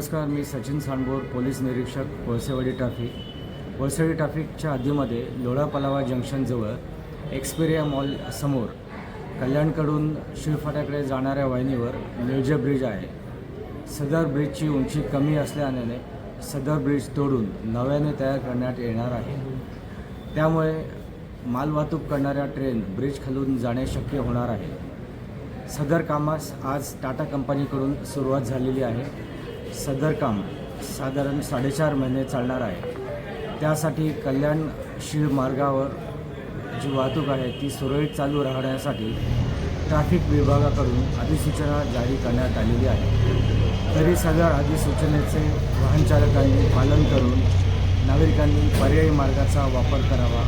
नमस्कार मी सचिन सांडबोर पोलीस निरीक्षक कोळसेवाडी ट्रॅफिक कोळसेवाडी ट्रॅफिकच्या हद्दीमध्ये लोढा पलावा जंक्शनजवळ एक्सपेरिया मॉल समोर कल्याणकडून शिळफाट्याकडे जाणाऱ्या वाहिनीवर मिळजे ब्रिज आहे. सदर ब्रिजची उंची कमी असल्याने सदर ब्रिज तोडून नव्याने तयार करण्यात येणार आहे. त्यामुळे मालवाहतूक करणाऱ्या ट्रेन ब्रिज खालून जाणे शक्य होणार आहे. सदर कामास आज टाटा कंपनीकडून सुरुवात झालेली आहे. सदर काम साधारण साडेचार महिने चालणार आहे. त्यासाठी कल्याण शिळ मार्गावर जी वाहतूक आहे ती सुरळीत चालू राहण्यासाठी ट्रॅफिक विभागाकडून अधिसूचना जारी करण्यात आलेली आहे. तरी सगळ्या अधिसूचनेचे वाहनचालकांनी पालन करून नागरिकांनी पर्यायी मार्गाचा वापर करावा